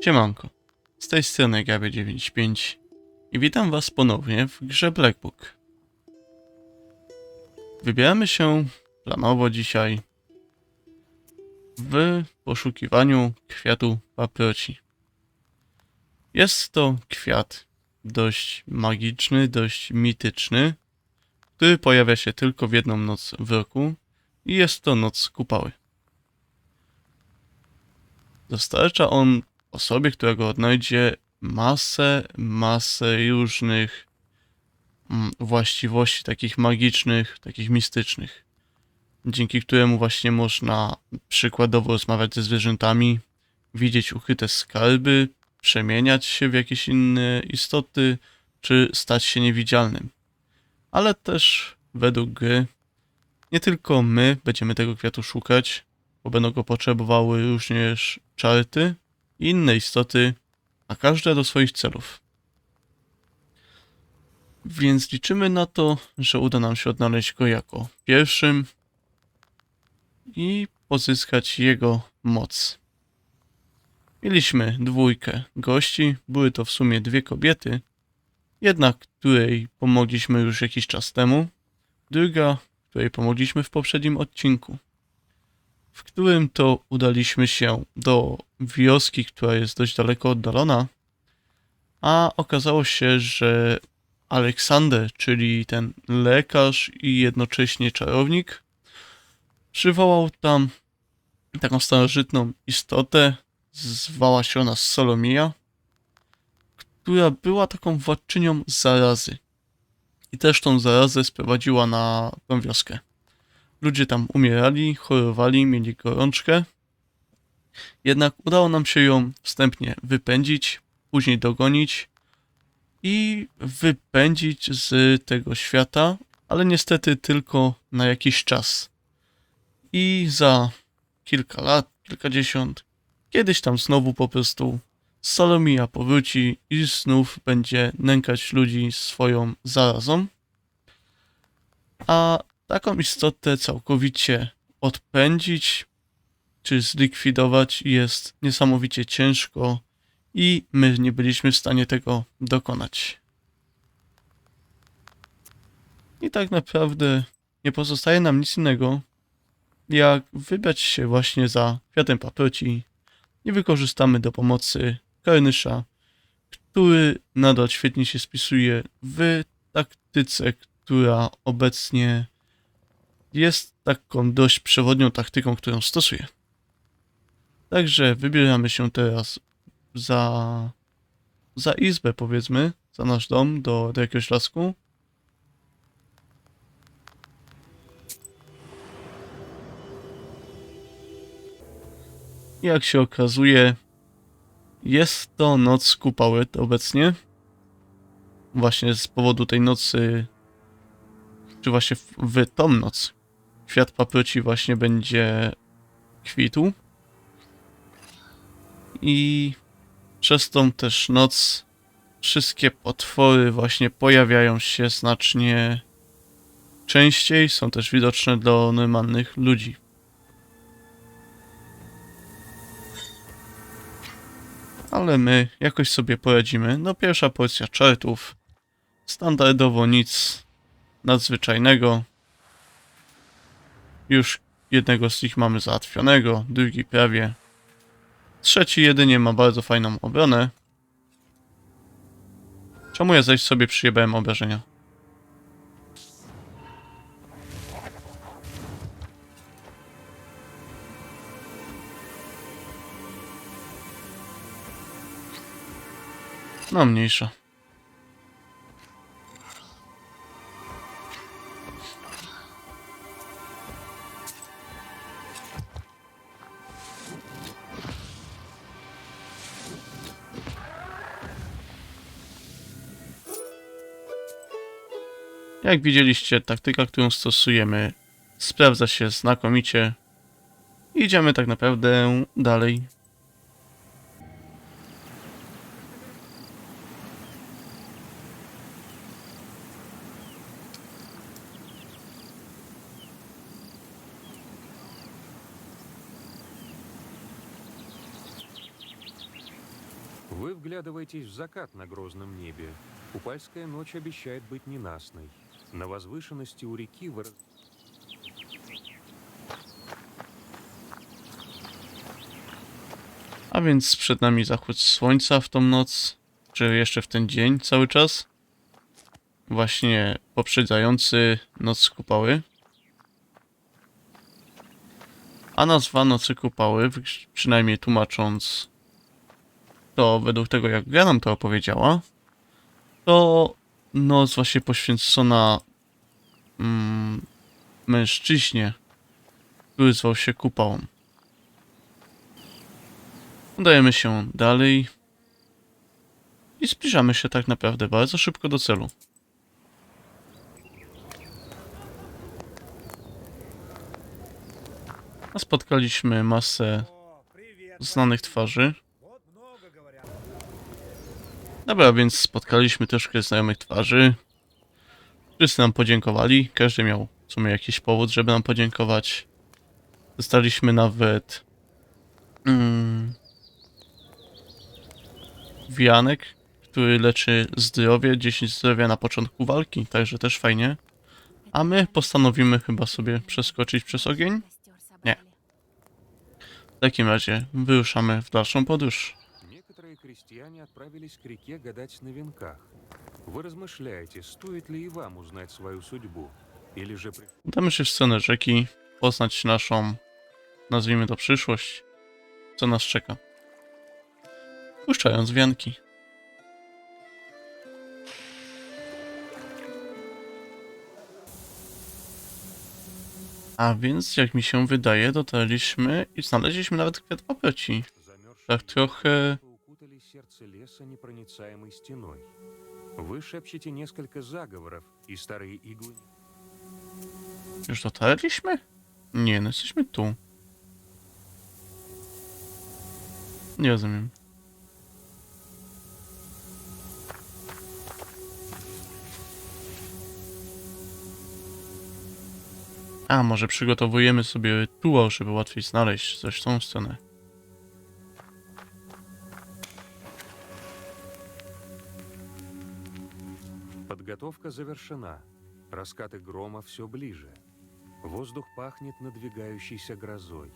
Siemanko, z tej strony Gaby95 i witam was ponownie w grze Black Book. Wybieramy się planowo dzisiaj w poszukiwaniu kwiatu paproci. Jest to kwiat dość magiczny, dość mityczny, który pojawia się tylko w jedną noc w roku i jest to noc kupały. Dostarcza on osobie, która go odnajdzie, masę, masę różnych mm, właściwości takich magicznych, takich mistycznych, dzięki któremu właśnie można przykładowo rozmawiać ze zwierzętami, widzieć ukryte skarby, przemieniać się w jakieś inne istoty, czy stać się niewidzialnym. Ale też według gry nie tylko my będziemy tego kwiatu szukać, bo będą go potrzebowały również czarty i inne istoty, a każda do swoich celów. Więc liczymy na to, że uda nam się odnaleźć go jako pierwszym i pozyskać jego moc. Mieliśmy dwójkę gości, były to w sumie dwie kobiety, jedna której pomogliśmy już jakiś czas temu, druga której pomogliśmy w poprzednim odcinku w którym to udaliśmy się do wioski, która jest dość daleko oddalona, a okazało się, że Aleksander, czyli ten lekarz i jednocześnie czarownik, przywołał tam taką starożytną istotę, zwała się ona Solomia, która była taką władczynią zarazy. I też tą zarazę sprowadziła na tą wioskę. Ludzie tam umierali, chorowali, mieli gorączkę. Jednak udało nam się ją wstępnie wypędzić, później dogonić i wypędzić z tego świata, ale niestety tylko na jakiś czas. I za kilka lat, kilkadziesiąt, kiedyś tam znowu po prostu Salomia powróci i znów będzie nękać ludzi swoją zarazą. A taką istotę całkowicie odpędzić czy zlikwidować jest niesamowicie ciężko i my nie byliśmy w stanie tego dokonać. I tak naprawdę nie pozostaje nam nic innego, jak wybrać się właśnie za kwiatem paproci i wykorzystamy do pomocy Karnysza, który nadal świetnie się spisuje w taktyce, która obecnie jest taką dość przewodnią taktyką, którą stosuję. Także wybieramy się teraz za, za izbę, powiedzmy, za nasz dom, do, do jakiegoś lasku. Jak się okazuje, jest to noc kupały obecnie. Właśnie z powodu tej nocy, czy właśnie w, w tą noc, kwiat paproci właśnie będzie kwitł. I przez tą też noc wszystkie potwory właśnie pojawiają się znacznie częściej, są też widoczne dla normalnych ludzi. Ale my jakoś sobie poradzimy. No pierwsza porcja czartów. Standardowo nic nadzwyczajnego. Już jednego z nich mamy załatwionego, drugi prawie. Trzeci jedynie ma bardzo fajną obronę. Czemu ja zaś sobie przyjebałem obrażenia? No mniejsza. Jak widzieliście, taktyka, którą stosujemy, sprawdza się znakomicie. Idziemy tak naprawdę dalej. Вы вглядываетесь в закат на грозном небе. Купальская ночь обещает быть ненастной. На возвышенности у реки вы... A więc przed nami zachód słońca w tą noc, czy jeszcze w ten dzień cały czas. Właśnie poprzedzający noc kupały. A nazwa nocy kupały, w- przynajmniej tłumacząc to według tego jak gra nam to opowiedziała, to noc właśnie poświęcona mm, mężczyźnie, który zwał się kupałą. Udajemy się dalej i zbliżamy się tak naprawdę bardzo szybko do celu. A spotkaliśmy masę znanych twarzy. Dobra, więc spotkaliśmy troszkę znajomych twarzy. Wszyscy nam podziękowali. Każdy miał w sumie jakiś powód, żeby nam podziękować. Dostaliśmy nawet mm, wianek, który leczy zdrowie, 10 zdrowia na początku walki, także też fajnie. A my postanowimy chyba sobie przeskoczyć przez ogień. Nie. W takim razie wyruszamy w dalszą podróż Некоторые крестьяне отправились к реке гадать на венках. Вы размышляете, стоит ли и вам узнать свою судьбу? Или же... при- Udamy się w stronę rzeki, poznać naszą, nazwijmy to przyszłość, co nas czeka. Puszczając wianki. A więc, jak mi się wydaje, dotarliśmy i znaleźliśmy nawet kwiat paproci. Замерзшие Tak trochę... сердце леса непроницаемой стеной. Вы шепчете несколько заговоров, и старые иглы... Już dotarliśmy? Nie, no jesteśmy tu. Nie rozumiem. A, może przygotowujemy sobie rytuał, żeby łatwiej znaleźć coś w tą stronę. Подготовка завершена. Раскаты грома все ближе. Воздух пахнет надвигающейся грозой.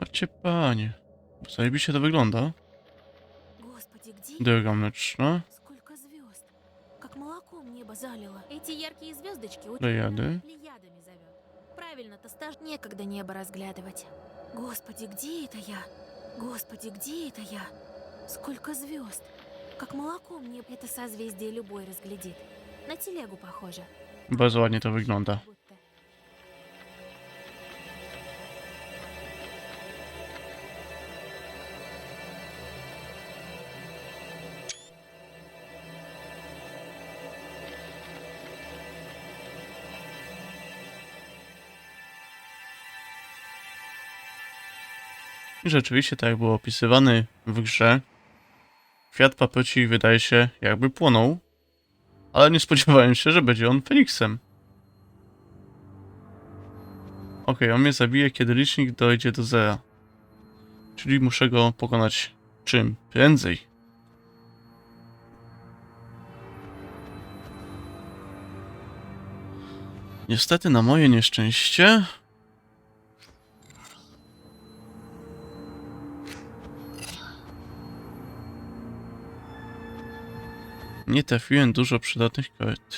Chodźcie, panie. Zajebiście to wygląda. Господи, где Droga mleczna. сколько звезд? Как молоком небо залило. Эти яркие звездочки очень Плеяды. плеядами зовет. Правильно-то стаж некогда небо разглядывать. Господи, где это я? Господи, где это я? Сколько звезд? Как молоком небо это созвездие любой разглядит. На телегу похоже. Bardzo ładnie to wygląda. I rzeczywiście, tak jak było opisywany w grze, kwiat paproci wydaje się jakby płonął, ale nie spodziewałem się, że będzie on Feniksem. Okej, on mnie zabije, kiedy licznik dojdzie do zera. Czyli muszę go pokonać czym? Prędzej. Niestety, na moje nieszczęście, Nie trafiłem dużo przydatnych kart.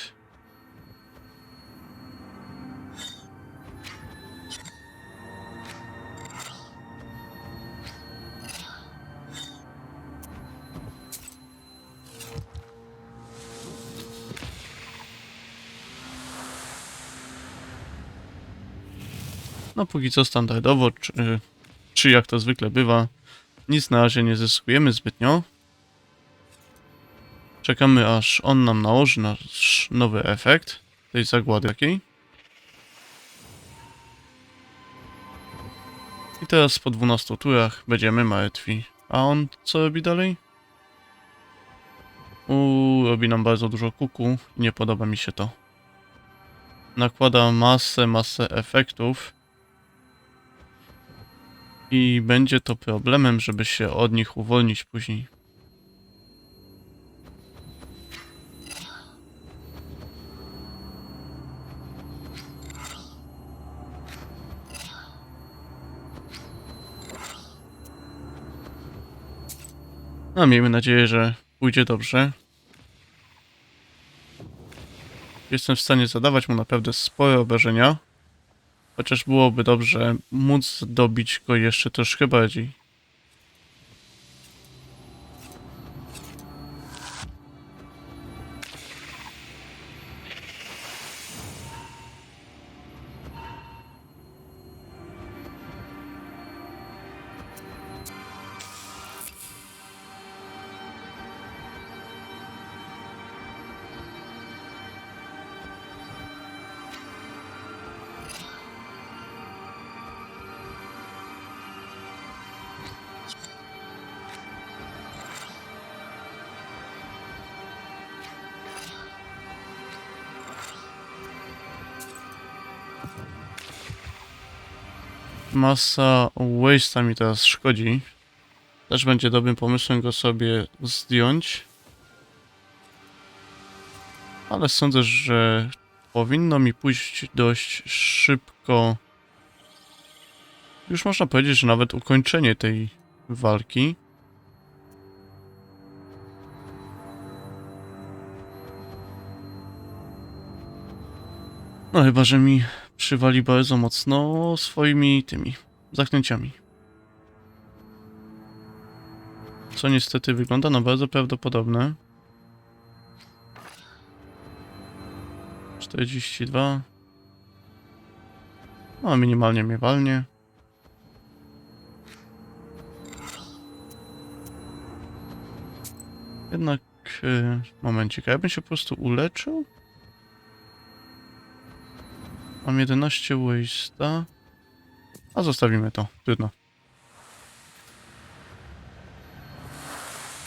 No póki co standardowo, czy, czy jak to zwykle bywa, nic na razie nie zyskujemy zbytnio. Czekamy aż on nam nałoży nasz nowy efekt tej zagłady takiej. I teraz po 12 turach będziemy martwi. A on co robi dalej? Uuu, robi nam bardzo dużo kuku nie podoba mi się to. Nakłada masę, masę efektów. I będzie to problemem, żeby się od nich uwolnić później. No, miejmy nadzieję, że pójdzie dobrze. Jestem w stanie zadawać mu naprawdę spore obrażenia. Chociaż byłoby dobrze móc dobić go jeszcze troszkę bardziej. Masa waste'a mi teraz szkodzi. Też będzie dobrym pomysłem go sobie zdjąć. Ale sądzę, że powinno mi pójść dość szybko. Już można powiedzieć, że nawet ukończenie tej walki. No chyba, że mi przywali bardzo mocno swoimi tymi zaklęciami. Co niestety wygląda na bardzo prawdopodobne. 42. No, minimalnie mnie walnie. Jednak, e, momencik, a ja bym się po prostu uleczył? Mam 11 waste'a. A zostawimy to, trudno.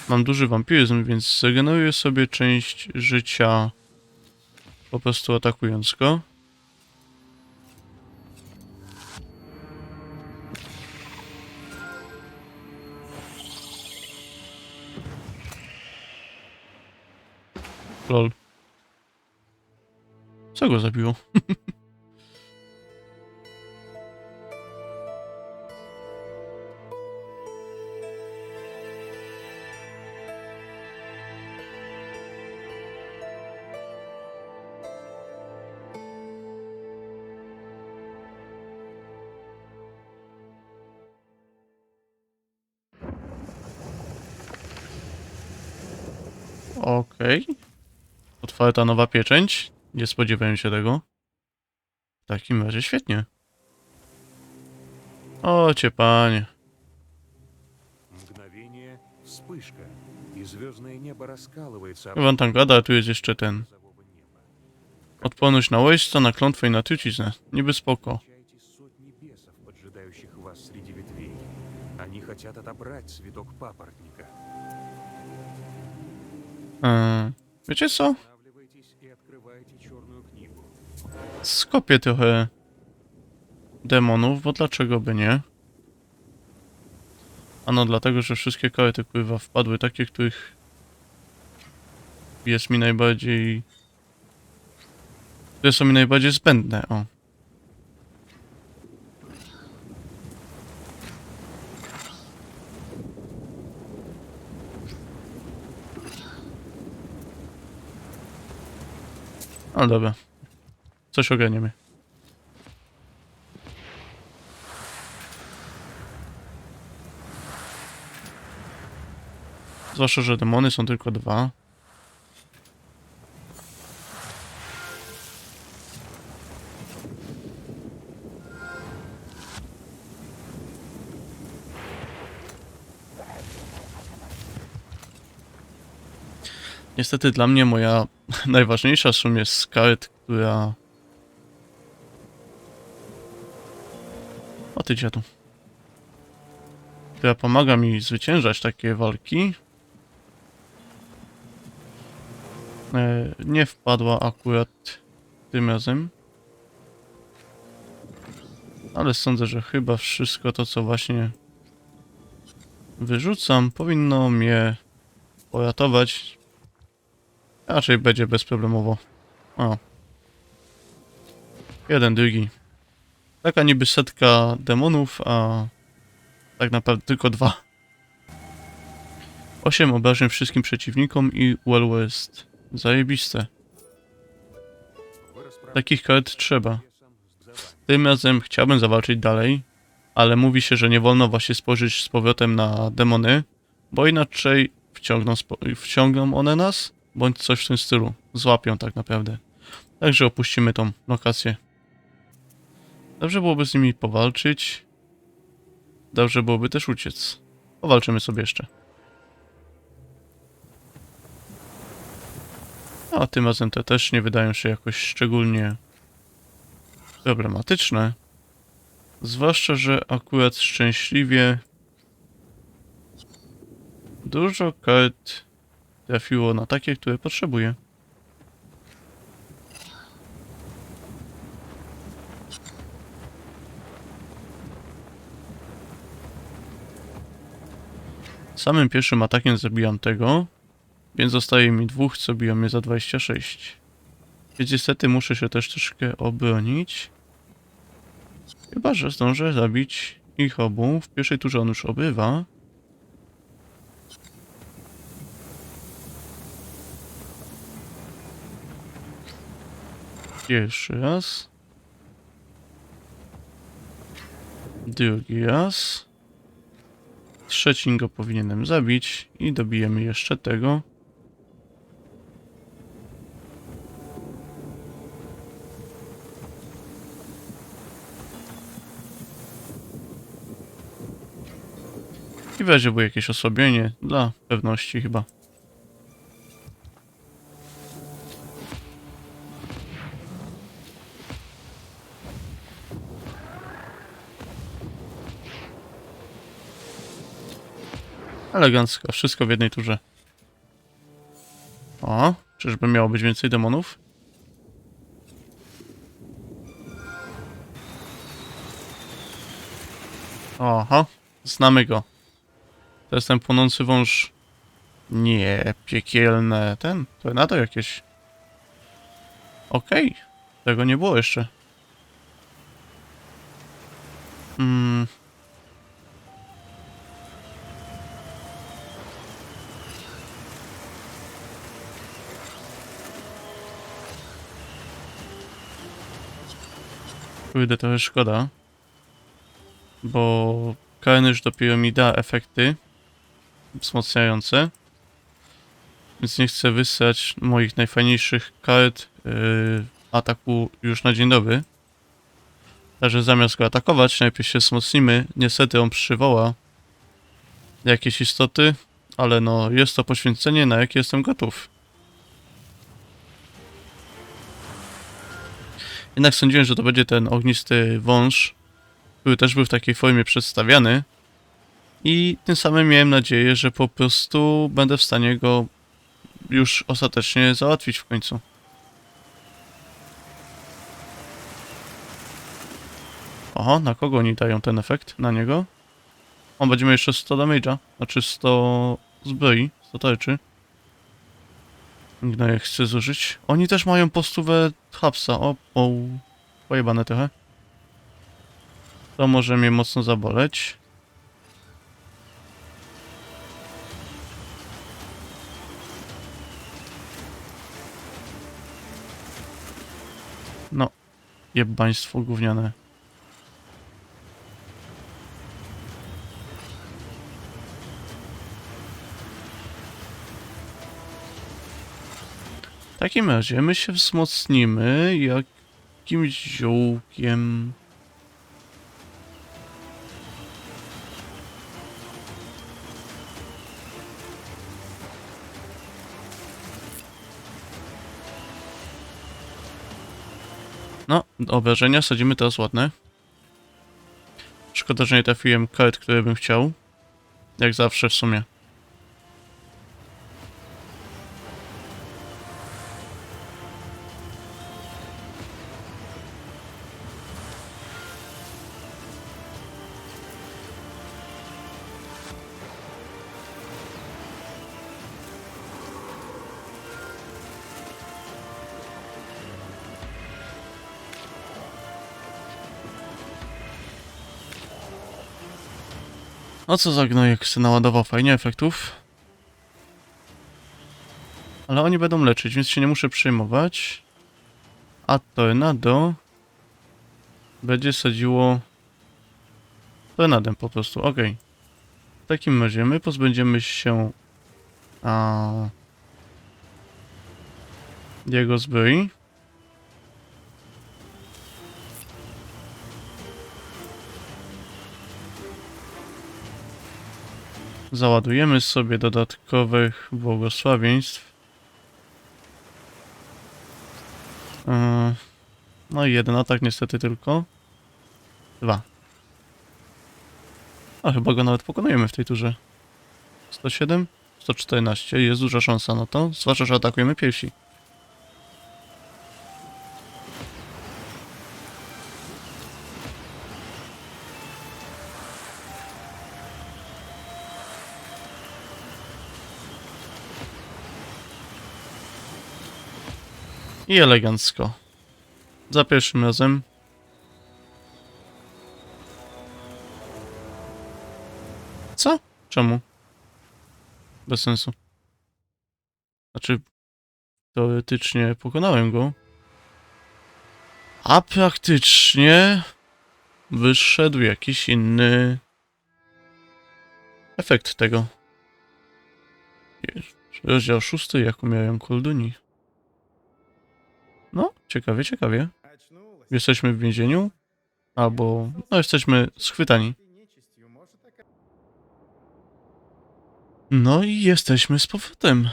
Mam duży wampiryzm, więc zregeneruję sobie część życia po prostu atakując go. Lol. Co go zabiło? Okej. Otwarta nowa pieczęć. Nie spodziewałem się tego. W takim razie świetnie. O, cię panie. Мгновение, вспышка, и звездное небо раскалывается Chyba tam gada, a tu jest jeszcze ten. грозового неба. Odporność na łyżce, na klątwę i na truciznę. Niby spoko. Встречаете сотни бесов, поджидающих вас среди ветвей. Они хотят отобрать цветок папоротника. E, wiecie co? Skopię trochę demonów, bo dlaczego by nie? Ano dlatego, że wszystkie karty kurwa wpadły, takie, których jest mi najbardziej... które są mi najbardziej zbędne, o. No dobra. Coś ogarniemy. Zwłaszcza, że demony są tylko dwa. Niestety dla mnie moja najważniejsza w sumie z kart, która... O ty dziadu. Która pomaga mi zwyciężać takie walki. E, nie wpadła akurat tym razem. Ale sądzę, że chyba wszystko to, co właśnie wyrzucam, powinno mnie uratować. Raczej będzie bezproblemowo. O. Jeden, drugi. Taka niby setka demonów, a tak naprawdę tylko dwa. Osiem obrażeń wszystkim przeciwnikom i well west. Zajebiste. Takich kart trzeba. Tym razem chciałbym zawalczyć dalej, ale mówi się, że nie wolno właśnie spojrzeć z powrotem na demony, bo inaczej wciągną, wciągną one nas bądź coś w tym stylu. Złapią tak naprawdę. Także opuścimy tą lokację. Dobrze byłoby z nimi powalczyć. Dobrze byłoby też uciec. Powalczymy sobie jeszcze. A tym razem te też nie wydają się jakoś szczególnie problematyczne. Zwłaszcza, że akurat szczęśliwie dużo kart trafiło na takie, które potrzebuję. Samym pierwszym atakiem zabijam tego, więc zostaje mi dwóch, co biją mnie za 26. Więc niestety muszę się też troszkę obronić. Chyba, że zdążę zabić ich obu. W pierwszej turze on już obywa. Pierwszy raz. Drugi raz. Trzeci go powinienem zabić i dobijemy jeszcze tego. I weźmie jakieś osłabienie dla pewności chyba. Elegancko, wszystko w jednej turze. O, czyżby miało być więcej demonów? Oho, znamy go. To jest ten płonący wąż. Nie, piekielne. Ten, tornado jakieś. Okej, tego nie było jeszcze. Mm. Kurde, trochę szkoda. Bo Carnage dopiero mi da efekty wzmacniające. Więc nie chcę wysłać moich najfajniejszych kart yy, ataku już na dzień dobry. Także zamiast go atakować, najpierw się wzmocnimy. Niestety on przywoła jakieś istoty, ale no jest to poświęcenie, na jakie jestem gotów. Jednak sądziłem, że to będzie ten ognisty wąż, który też był w takiej formie przedstawiany. I tym samym miałem nadzieję, że po prostu będę w stanie go już ostatecznie załatwić w końcu. Oho, na kogo oni dają ten efekt? Na niego? On będzie miał jeszcze 100 damage'a, znaczy 100 zbroi, 100 tarczy. Gnoje chcę zużyć. Oni też mają postówę hapsa, o, o, pojebane trochę. To może mnie mocno zaboleć. No, jebaństwo gówniane. takim razie my się wzmocnimy jakimś ziołkiem. No, obrażenia sadzimy teraz ładne. Szkoda, że nie trafiłem kart, które bym chciał. Jak zawsze w sumie. No co za gnojek se naładował fajnie efektów. Ale oni będą leczyć, więc się nie muszę przejmować. A tornado będzie sadziło tornadem po prostu, okej. W takim razie my pozbędziemy się a, jego zbroi. Załadujemy sobie dodatkowych błogosławieństw. Yy, No i jeden atak niestety tylko. Dwa. A chyba go nawet pokonujemy w tej turze. 107? 114. Jest duża szansa na to. Zwłaszcza, że atakujemy pierwsi. I elegancko. Za pierwszym razem. Co? Czemu? Bez sensu. Znaczy, teoretycznie pokonałem go. A praktycznie wyszedł jakiś inny efekt tego. Rozdział szósty, jaką miałem Kolduni. No, ciekawie, ciekawie. Jesteśmy w więzieniu? Albo, no, jesteśmy schwytani. No i jesteśmy z powrotem.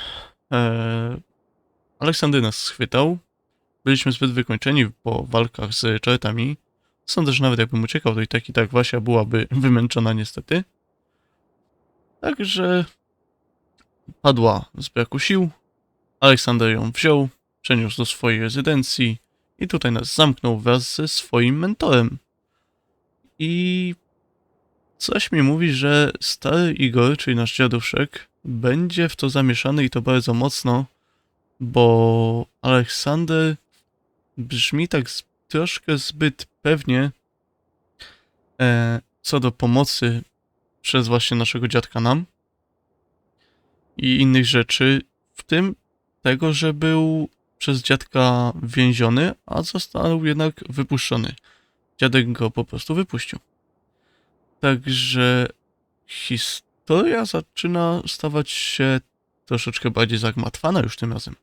Eee, nas schwytał. Byliśmy zbyt wykończeni po walkach z czartami. Sądzę, że nawet jakbym uciekał, to i tak i tak Wasia byłaby wymęczona niestety. Także padła z braku sił. Aleksander ją wziął, przeniósł do swojej rezydencji i tutaj nas zamknął wraz ze swoim mentorem. I coś mi mówi, że stary Igor, czyli nasz dziaduszek, będzie w to zamieszany i to bardzo mocno, bo Aleksander brzmi tak troszkę zbyt pewnie e, co do pomocy przez właśnie naszego dziadka nam i innych rzeczy, w tym tego, że był przez dziadka więziony, a został jednak wypuszczony. Dziadek go po prostu wypuścił. Także historia zaczyna stawać się troszeczkę bardziej zagmatwana już tym razem.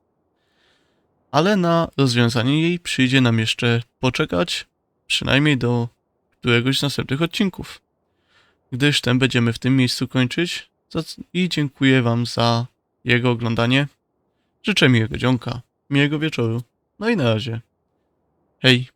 Ale na rozwiązanie jej przyjdzie nam jeszcze poczekać, przynajmniej do któregoś z następnych odcinków. Gdyż ten będziemy w tym miejscu kończyć i dziękuję Wam za jego oglądanie. Życzę miłego dzionka, miłego wieczoru. No i na razie. Hej.